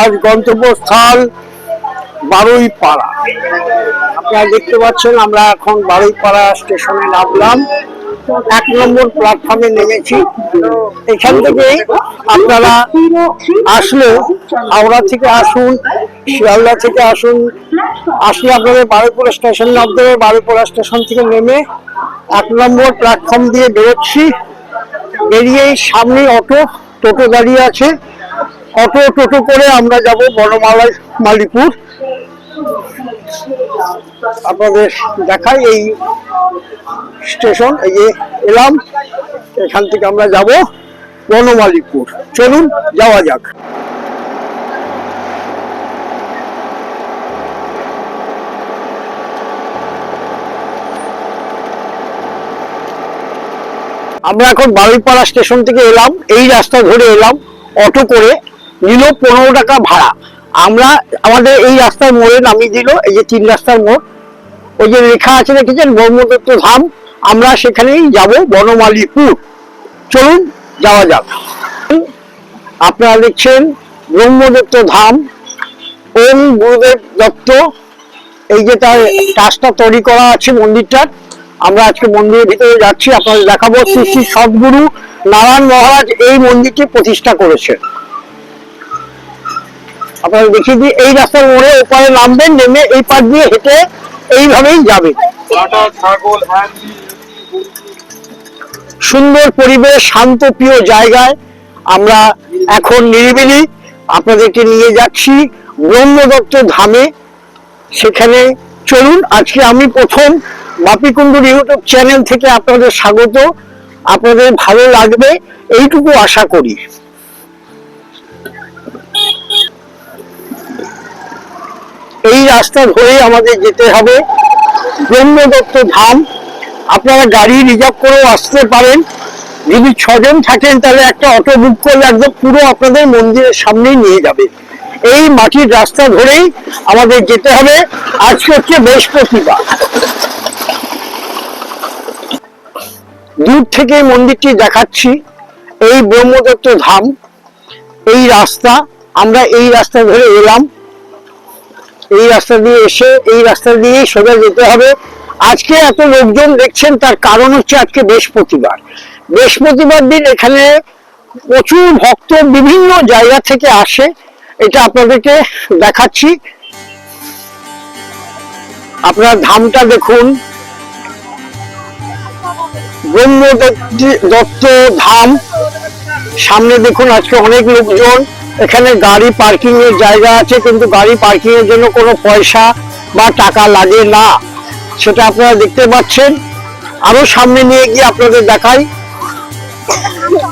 আজ গন্তব্যস্থল বারুই পাড়া আপনারা দেখতে পাচ্ছেন, আমরা এখন বারুই পাড়া স্টেশনে নামলাম। এক নম্বর প্ল্যাটফর্মে নেমেছি। এখান থেকে আপনারা আসলে হাওড়া থেকে আসুন, শিয়ালদা থেকে আসুন, আসলে আপনাদের বারুইপুরা স্টেশন নামতে হবে বারুইপুরা স্টেশন থেকে নেমে এক নম্বর প্ল্যাটফর্ম দিয়ে বেরোচ্ছি। বেরিয়েই সামনে অটো, টোটো দাঁড়িয়ে আছে। অটো, টোটো করে আমরা যাব বনমালা মালিপুর। আপনাদের দেখাই এই স্টেশন, এই যে এলাম, এখান থেকে আমরা যাব বনমালীপুর। চলুন, যাওয়া যাক। আমরা এখন বারুইপাড়া স্টেশন থেকে এলাম, এই রাস্তা ধরে এলাম, অটো করে। নিল পনেরো টাকা ভাড়া। আমরা আমাদের এই রাস্তার মোড়ে নামিয়ে দিল, এই যে তিন রাস্তার মোড়। ওই যে লেখা আছে দেখেছেন, ব্রহ্মদত্ত ধাম। আমরা সেখানেই যাব, বনমালীপুর। চলুন, যাওয়া যাক। আপনারা দেখছেন ব্রহ্মদত্ত ধাম। ওম গুরুদেব দত্ত। এই যে তার কাজটা তৈরি করা আছে মন্দিরটার। আমরা আজকে মন্দিরের ভিতরে যাচ্ছি, আপনাদের দেখাবো শ্রী শ্রী সদ্গুরু নারায়ণ মহারাজ এই মন্দিরটি প্রতিষ্ঠা করেছেন। আপনারা দেখিয়ে দিই এই রাস্তার মোড়ে ওপারে নামবেন নেমে এই পাশ দিয়ে হেঁটে এইভাবেই যাবেন। হাঁড়ি সুন্দর পরিবেশ শান্ত প্রিয় জায়গায়। আমরা এখন নিরিবিলি আপনাদেরকে নিয়ে যাচ্ছি ব্রহ্মদত্ত ধামে। সেখানে চলুন আজকে আমি প্রথম বাপিকুণ্ডুর ইউটিউব চ্যানেল থেকে আপনাদের স্বাগত। আপনাদের ভালো লাগবে এইটুকু আশা করি। রাস্তা ধরে আমাদের যেতে হবে। ব্রহ্মদত্ত ধাম, আপনারা গাড়ি রিজার্ভ করেও আসতে পারেন। যদি ছজন থাকেন, তাহলে একটা অটো বুক করলে একদম পুরো আপনাদের মন্দিরের সামনেই নিয়ে যাবে। এই মাটির রাস্তা ধরেই আমাদের যেতে হবে। আজকে হচ্ছে বৃহস্পতিবার। দূর থেকে মন্দিরটি দেখাচ্ছি। এই ব্রহ্মদত্ত ধাম, এই রাস্তা, আমরা এই রাস্তা ধরে এলাম। এই রাস্তা দিয়ে এসে, এই রাস্তা দিয়ে সোজা যেতে হবে। আজকে এত লোকজন দেখছেন, তার কারণ হচ্ছে আজকে বৃহস্পতিবার। বৃহস্পতিবার দিন এখানে প্রচুর ভক্ত বিভিন্ন জায়গা থেকে আসে। এটা আপনাদেরকে দেখাচ্ছি। আপনার ধামটা দেখুন। ব্রহ্মদত্ত দত্ত ধাম। সামনে দেখুন আজকে অনেক লোকজন। এখানে গাড়ি পার্কিং এর জায়গা আছে, কিন্তু গাড়ি পার্কিং এর জন্য কোনো পয়সা বা টাকা লাগে না। সেটা আপনারা দেখতে পাচ্ছেন। আরও সামনে নিয়ে গিয়ে আপনাদের দেখাই।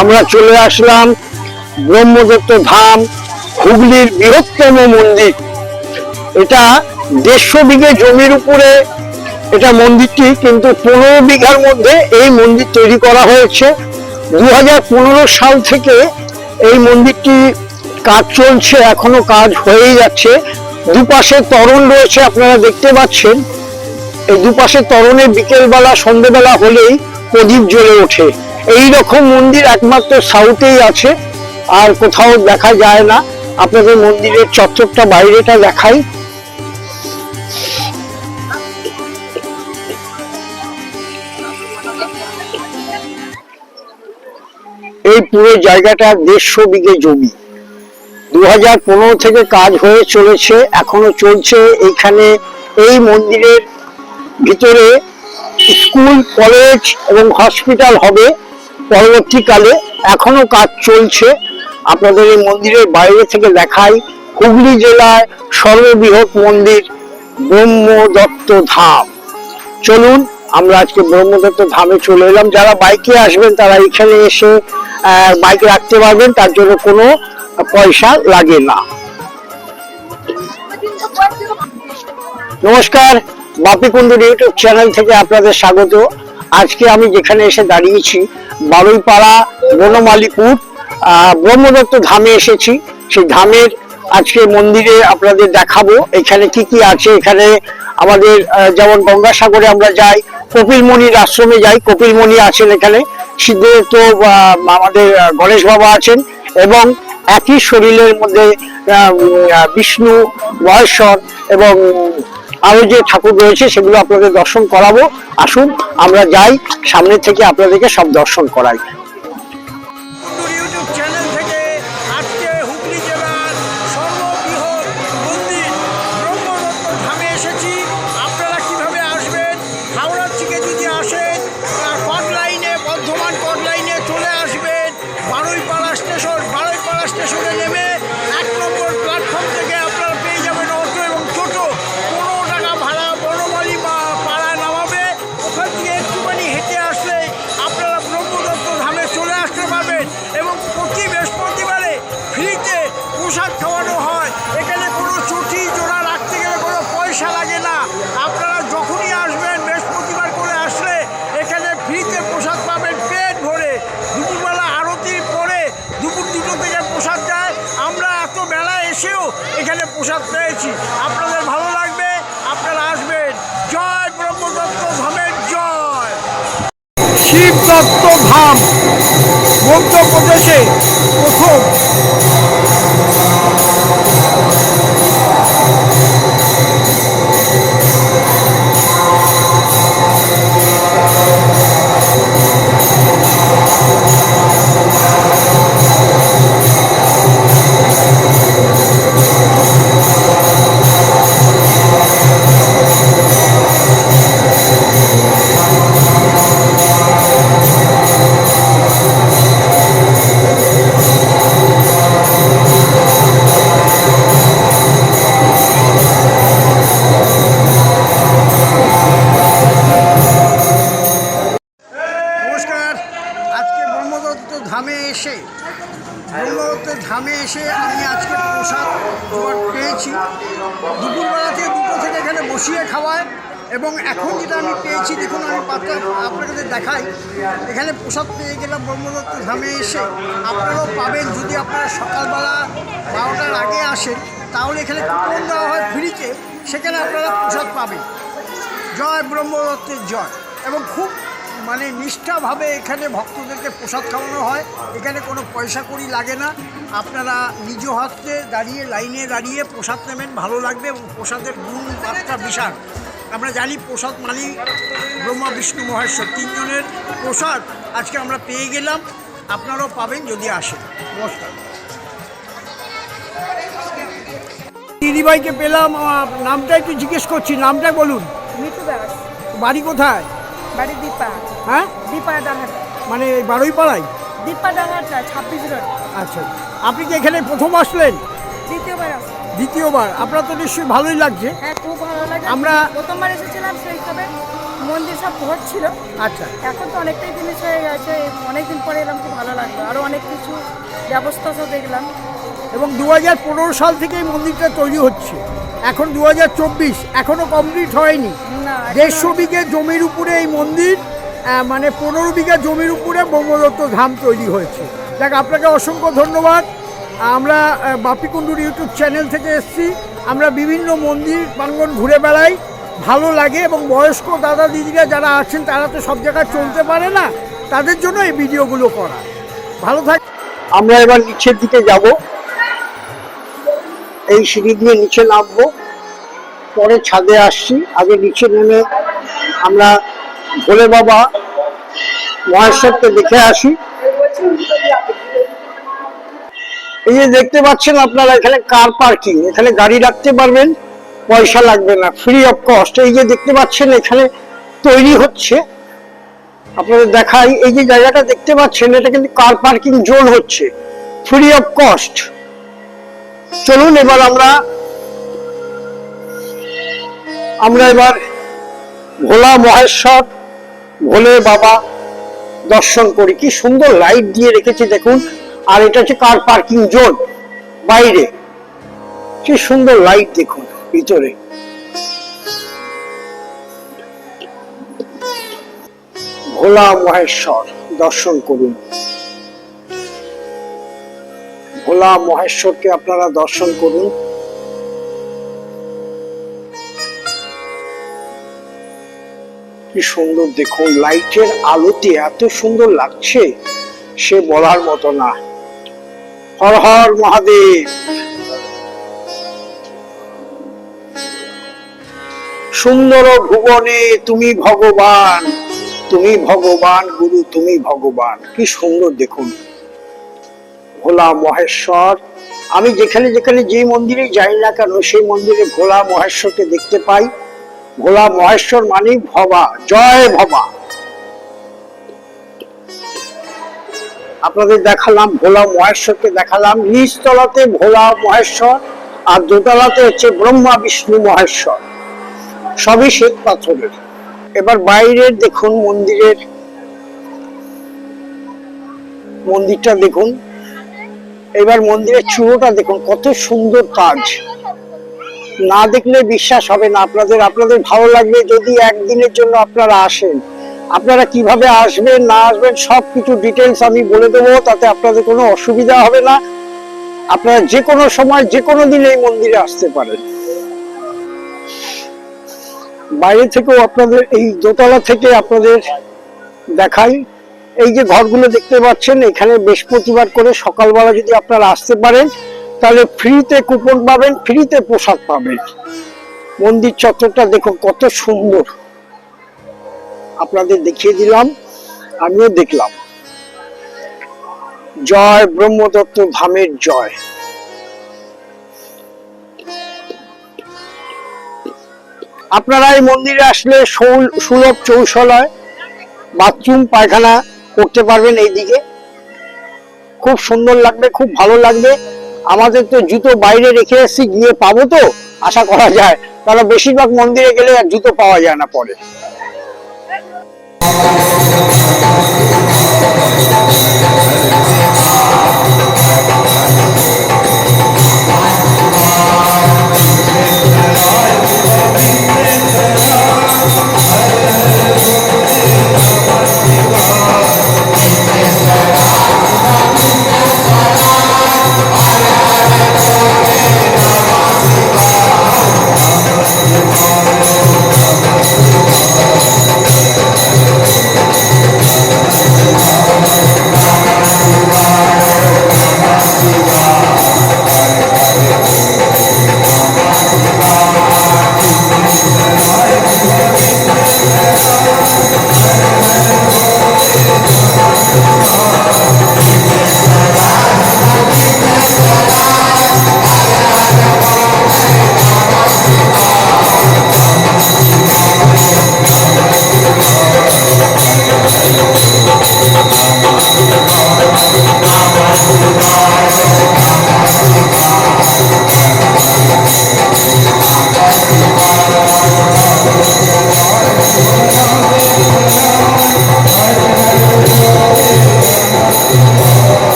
আমরা চলে আসলাম ব্রহ্মদত্ত ধাম, হুগলির বৃহত্তম মন্দির। এটা দেড়শো বিঘে জমির উপরে এটা মন্দিরটি, কিন্তু পনেরো বিঘার মধ্যে এই মন্দির তৈরি করা হয়েছে। দু হাজার পনেরো সাল থেকে এই মন্দিরটি কাজ চলছে, এখনও কাজ হয়েই যাচ্ছে। দুপাশে তরণ রয়েছে, আপনারা দেখতে পাচ্ছেন। এই দুপাশে তরণে বিকেলবেলা, সন্ধেবেলা হলেই প্রদীপ জ্বলে ওঠে। এই রকম মন্দির একমাত্র সাউথেই আছে, আর কোথাও দেখা যায় না। আপনাদের মন্দিরের চত্বরটা, বাইরেটা দেখাই। এই পুরো জায়গাটা দেড়শো বিঘে জমি। দু হাজার পনেরো থেকে কাজ হয়ে চলেছে, এখনও চলছে এইখানে এই মন্দিরের ভিতরে স্কুল, কলেজ এবং হসপিটাল হবে পরবর্তীকালে, এখনও কাজ চলছে। আপনাদের এই মন্দিরের বাইরে থেকে দেখাই হুগলি জেলায় সর্ববৃহৎ মন্দির ব্রহ্মদত্ত ধাম। চলুন, আমরা আজকে ব্রহ্মদত্ত ধামে চলে এলাম। যারা বাইকে আসবেন, তারা এখানে এসে বাইক রাখতে পারবেন, তার জন্য কোনো পয়সা লাগে না। নমস্কার বাপিকুণ্ডুর ইউটিউব চ্যানেল থেকে আপনাদের স্বাগত। আজকে আমি যেখানে এসে দাঁড়িয়েছি, বারুইপাড়া বনমালীপুর ব্রহ্মদত্ত ধামে এসেছি। সেই ধামের আজকে মন্দিরে আপনাদের দেখাবো, এখানে কি কি আছে। এখানে আমাদের যেমন গঙ্গাসাগরে আমরা যাই, কপিলমণির আশ্রমে যাই, কপিলমণি আছেন এখানে। সিদ্ধেশ্বর আমাদের গণেশ বাবা আছেন এবং একই শরীরের মধ্যে বিষ্ণু, মহেশ্বর এবং আরও যে ঠাকুর রয়েছে সেগুলো আপনাদের দর্শন করাবো। আসুন, আমরা যাই, সামনে থেকে আপনাদেরকে সব দর্শন করাই। পেয়েছি। আপনাদের ভালো লাগবে, আপনারা আসবেন। জয় ব্রহ্মদত্ত ধামের জয়। শিব দত্ত ধাম, মধ্যপ্রদেশে প্রথম। দুপুরবেলা থেকে দুটো থেকে এখানে বসিয়ে খাওয়ায় এবং এখন যেটা আমি পেয়েছি, দেখুন, আমি পাত্র আপনাদের দেখাই। এখানে প্রসাদ পেয়ে গেলাম ব্রহ্মদত্ত ধামে এসে। আপনারাও পাবেন, যদি আপনারা সকালবেলা বারোটার আগে আসেন, তাহলে এখানে কুপন দেওয়া হয় ফ্রিতে। সেখানে আপনারা প্রসাদ পাবেন। জয় ব্রহ্মদত্তের জয়। এবং খুব মানে নিষ্ঠাভাবে এখানে ভক্তদেরকে প্রসাদ খাওয়ানো হয়। এখানে কোনো পয়সা করি লাগে না। আপনারা নিজ হাতে দাঁড়িয়ে লাইনে দাঁড়িয়ে প্রসাদ নেবেন ভালো লাগবে এবং প্রসাদের গুণ মাত্রা বিশাল। আমরা জানি প্রসাদ মানি ব্রহ্মা বিষ্ণু মহেশ্বর তিনজনের প্রসাদ আজকে আমরা পেয়ে গেলাম। আপনারাও পাবেন যদি আসেন। নমস্কার। দিদিভাইকে পেলাম নামটা একটু জিজ্ঞেস করছি নামটা বলুন। মিঠু দাস। বাড়ি কোথায়? বাড়ি দীপা। হ্যাঁ? দীপা ডাঙ্গাটা মানে এই বারোই পাড়ায় দীপা ডাঙ্গাটা ছাব্বিশ রোড। আচ্ছা। আপনি কি এখানে প্রথম আসলেন? দ্বিতীয়বার দ্বিতীয়বার। আপনার তো নিশ্চয়ই ভালোই লাগছে। হ্যাঁ খুব ভালো লাগে। আমরা- প্রথমবার এসেছিলাম সেইভাবে মন্দির সব ভরছিল আচ্ছা। এখন তো অনেকটাই জিনিস হয়ে গেছে। অনেকদিন পরে এলাম খুব ভালো লাগল। আরও অনেক কিছু ব্যবস্থা সব দেখলাম। এবং দু হাজার পনেরো সাল থেকে এই মন্দিরটা তৈরি হচ্ছে। এখন দু হাজার চব্বিশ। এখনও কমপ্লিট হয়নি। দেড়শো বিঘে জমির উপরে এই মন্দির। মানে পনেরো বিঘা জমির উপরে ব্রহ্মদত্ত ধাম তৈরি হয়েছে। দেখ আপনাকে অসংখ্য ধন্যবাদ। আমরা বাপিকুণ্ডুর ইউটিউব চ্যানেল থেকে এসেছি। আমরা বিভিন্ন মন্দির প্রাঙ্গণ ঘুরে বেড়াই। ভালো লাগে এবং বয়স্ক দাদা দিদিরা যারা আছেন, তারা তো সব জায়গায় চলতে পারে না। তাদের জন্য এই ভিডিওগুলো করা। ভালো থাক আমরা এবার নিচের দিকে যাব। এই সিঁড়ি দিয়ে নিচে নামবো। পরে ছাদে আসছি। আগে নিচে নেমে আমরা ভোলে বাবা মহেশ্বরকে দেখে আসি। এই যে দেখতে পাচ্ছেন আপনারা, এখানে কার পার্কিং এখানে গাড়ি রাখতে পারবেন, পয়সা লাগবে না ফ্রি অফ কস্ট এই যে দেখতে পাচ্ছেন, এখানে তৈরি হচ্ছে। আপনাদের দেখাই, এই যে জায়গাটা দেখতে পাচ্ছেন, এটা কিন্তু কার পার্কিং জোন হচ্ছে। ফ্রি অফ কস্ট চলুন, এবার আমরা আমরা এবার ভোলা মহেশ্বর ভোলে বাবা দর্শন করি। কি সুন্দর লাইট দিয়ে রেখেছে দেখুন। আর এটা হচ্ছে কার পার্কিং জোন বাইরে। কি সুন্দর লাইট দেখুন, ভিতরে। ভোলা মহেশ্বর, দর্শন করুন। ভোলা মহেশ্বরকে আপনারা দর্শন করুন। কি সুন্দর দেখুন, লাইটের আলোতে এত সুন্দর লাগছে, সে বলার মতো না। হর হর মহাদেব। সুন্দর ভুবনে তুমি ভগবান তুমি ভগবান গুরু, তুমি ভগবান। কি সুন্দর দেখুন। ভোলা মহেশ্বর, আমি যেখানে যেখানে যে মন্দিরে যাই না কেন, সেই মন্দিরে ভোলা মহেশ্বরকে দেখতে পাই। ভোলা মহেশ্বর মানে ভবা, জয় ভবা। আপনাদের দেখালাম ভোলা মহেশ্বরকে দেখালাম নিচতলাতে ভোলা মহেশ্বর আর দোতলাতে হচ্ছে ব্রহ্মা বিষ্ণু মহেশ্বর। সবই শ্বেত পাথরের। এবার বাইরের দেখুন মন্দিরের, মন্দিরটা দেখুন। এবার মন্দিরের চূড়োটা দেখুন, কত সুন্দর কাজ। না দেখলে বিশ্বাস হবে না। আপনাদের আপনাদের ভালো লাগবে যদি একদিনের জন্য আপনারা আসেন, আপনারা কীভাবে আসবেন, না আসবেন সব কিছু ডিটেলস আমি বলে দেবো, তাতে আপনাদের কোনো অসুবিধা হবে না। আপনারা যে কোনো সময়, যে কোনো দিন এই মন্দিরে আসতে পারেন। বাইরে থেকেও আপনাদের, এই দোতলা থেকে আপনাদের দেখাই। এই যে ঘরগুলো দেখতে পাচ্ছেন, এখানে বৃহস্পতিবার করে সকালবেলা যদি আপনারা আসতে পারেন তাহলে ফ্রিতে কুপন পাবেন, ফ্রিতে প্রসাদ পাবেন। মন্দির চত্বরটা দেখুন কত সুন্দর। আপনাদের দেখিয়ে দিলাম, আমিও দেখলাম। জয় ব্রহ্মদত্ত ধামের জয়। আপনারা এই মন্দিরে আসলে সৌল- সুলভ চৌশালয়, বাথরুম, পায়খানা করতে পারবেন এইদিকে। খুব সুন্দর লাগবে, খুব ভালো লাগবে। আমাদের তো জুতো বাইরে রেখে এসেছি, গিয়ে পাবো তো? আশা করা যায়। কারণ বেশিরভাগ মন্দিরে গেলে আর জুতো পাওয়া যায় না পরে।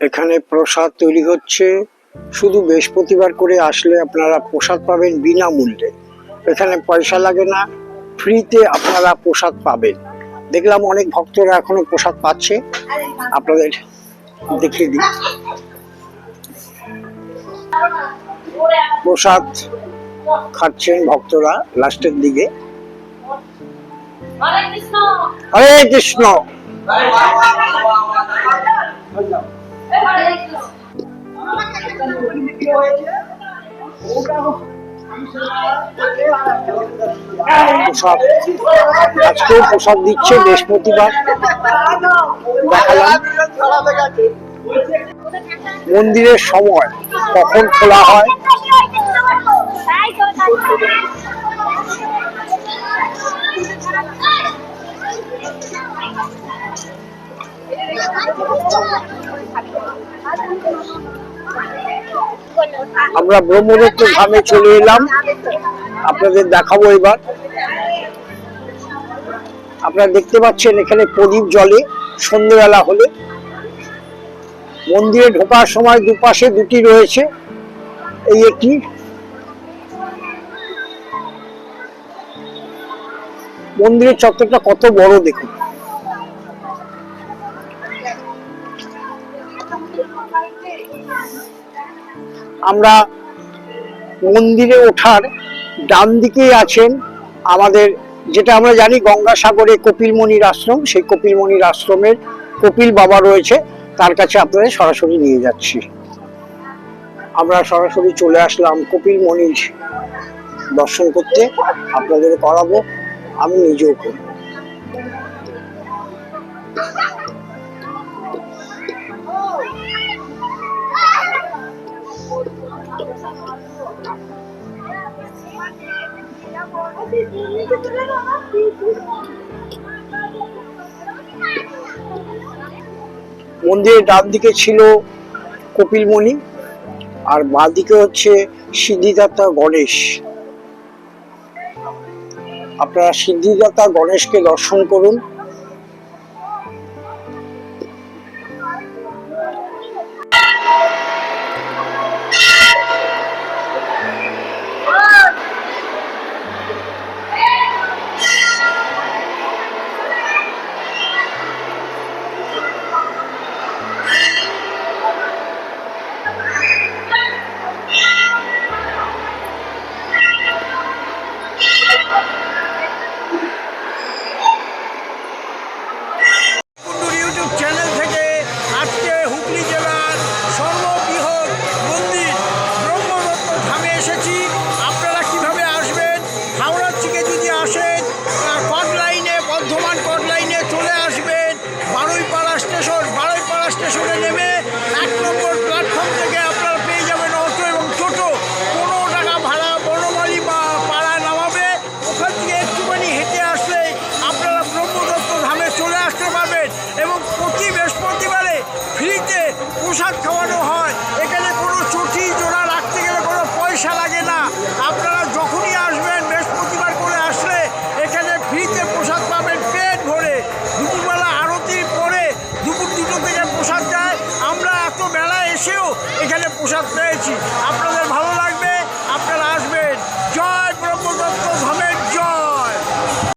এখানে প্রসাদ তৈরি হচ্ছে। শুধু বৃহস্পতিবার করে আসলে আপনারা প্রসাদ পাবেন বিনামূল্যে। এখানে পয়সা লাগে না, ফ্রিতে আপনারা প্রসাদ পাবেন। দেখলাম অনেক ভক্তরা এখনও প্রসাদ পাচ্ছে। আপনাদের দেখিয়ে দিই। প্রসাদ খাচ্ছেন ভক্তরা লাস্টের দিকে। হরে কৃষ্ণ! প্রসাদ। আজকেও প্রসাদ দিচ্ছে বৃহস্পতিবার। দেখালাম। মন্দিরের সময় কখন খোলা হয়। আমরা ব্রহ্মদত্ত ধামে চলে এলাম। আপনাদের দেখাবো এবার। আপনারা দেখতে পাচ্ছেন এখানে প্রদীপ জলে সন্ধ্যেবেলা হলে। মন্দিরে ঢোকার সময় দুপাশে দুটি রয়েছে। এই একটি। মন্দিরের চত্বরটা কত বড় দেখুন। আমরা মন্দিরে ওঠার ডান দিকেই আছেন আমাদের যেটা আমরা জানি গঙ্গাসাগরে কপিলমণির আশ্রম, সেই কপিলমণির আশ্রমের কপিল বাবা রয়েছে, তার কাছে আপনাদের সরাসরি নিয়ে যাচ্ছি। আমরা সরাসরি চলে আসলাম কপিলমণির দর্শন করতে, আপনাদের করাবো, আমি নিজেও করব। মন্দিরের ডান দিকে ছিল কপিলমণি, আর বাঁদিকে হচ্ছে সিদ্ধিদাতা গণেশ। আপনারা সিদ্ধিদাতা গণেশকে দর্শন করুন।